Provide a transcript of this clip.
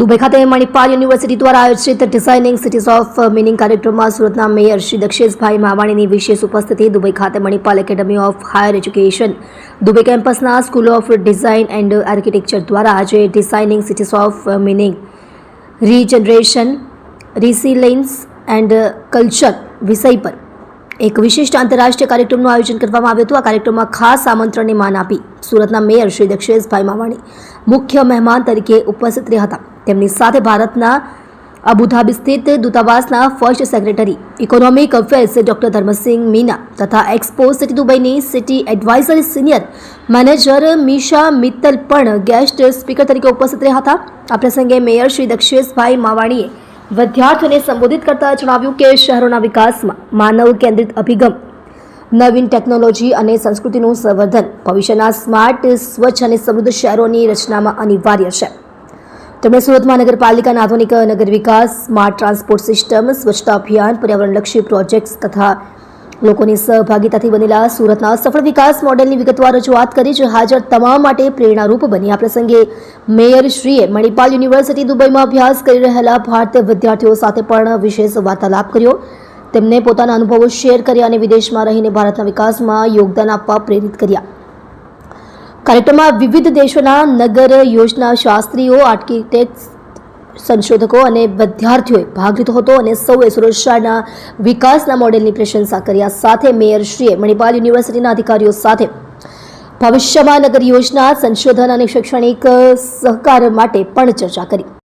Dubai ખાતે Manipal university દ્વારા આયોજિત ડિઝાઇનિંગ સિટીઝ ઓફ મિનિંગ કાર્યક્રમમાં સુરતના મેયર શ્રી દક્ષેશભાઈ માવાણીની વિશેષ ઉપસ્થિતિ, દુબઈ ખાતે Manipal academy of higher education, Dubai કેમ્પસના school of design and architecture દ્વારા આજે designing cities of meaning regeneration resilience and culture વિષય પર એક વિશિષ્ટ આંતરરાષ્ટ્રીય કાર્યક્રમનું આયોજન કરવામાં આવ્યું હતું. આ કાર્યક્રમમાં ખાસ આમંત્રણને માન આપી સુરતના મેયર શ્રી દક્ષેશભાઈ માવાણી મુખ્ય મહેમાન તરીકે ઉપસ્થિત રહ્યા હતા. તેમની સાથે ભારતના અબુધાબી સ્થિત દૂતાવાસના first secretary, economic affairs doctor Dharmsinh Meena તથા expo city દુબઈની city advisory senior manager Misha Mittal પણ ગેસ્ટ સ્પીકર તરીકે ઉપસ્થિત રહ્યા હતા. આ પ્રસંગે મેયર શ્રી દક્ષેશભાઈ માવાણીએ વિદ્યાર્થીઓને સંબોધિત કરતા જણાવ્યું કે શહેરોના વિકાસમાં માનવ કેન્દ્રિત અભિગમ, નવીન ટેકનોલોજી અને સંસ્કૃતિનું સંવર્ધન, ભવિષ્યના સ્માર્ટ, સ્વચ્છ અને સમૃદ્ધ શહેરોની રચનામાં અનિવાર્ય છે. તેમણે સુરત મહાનગરપાલિકાના આધુનિક નગર વિકાસ, સ્માર્ટ ટ્રાન્સપોર્ટ સિસ્ટમ, સ્વચ્છતા અભિયાન, પર્યાવરણલક્ષી પ્રોજેક્ટ્સ તથા લોકોની સહભાગીતાથી બનેલા સુરતના સફળ વિકાસ મોડેલની વિગતવાર રજૂઆત કરી, જે હાજર તમામ માટે પ્રેરણારૂપ બની. આ પ્રસંગે મેયર શ્રીએ મણિપાલ યુનિવર્સિટી દુબઈમાં અભ્યાસ કરી રહેલા ભારતીય વિદ્યાર્થીઓ સાથે પણ વિશેષ વાર્તાલાપ કર્યો. તેમને પોતાના અનુભવો શેર કર્યા અને વિદેશમાં રહીને ભારતના વિકાસમાં યોગદાન આપવા પ્રેરિત કર્યા. કાર્યક્રમમાં વિવિધ દેશોના નગર યોજના શાસ્ત્રીઓ, આર્કિટેક્ટ્સ, સંશોધકો અને વિદ્યાર્થીઓએ ભાગ લીધો હતો અને સૌએ સુરક્ષાના વિકાસના મોડેલની પ્રશંસા કર્યા સાથે મેયરશ્રીએ મણિપાલ યુનિવર્સિટીના અધિકારીઓ સાથે ભવિષ્યમાં નગર યોજના, સંશોધન અને શૈક્ષણિક સહકાર માટે પણ ચર્ચા કરી.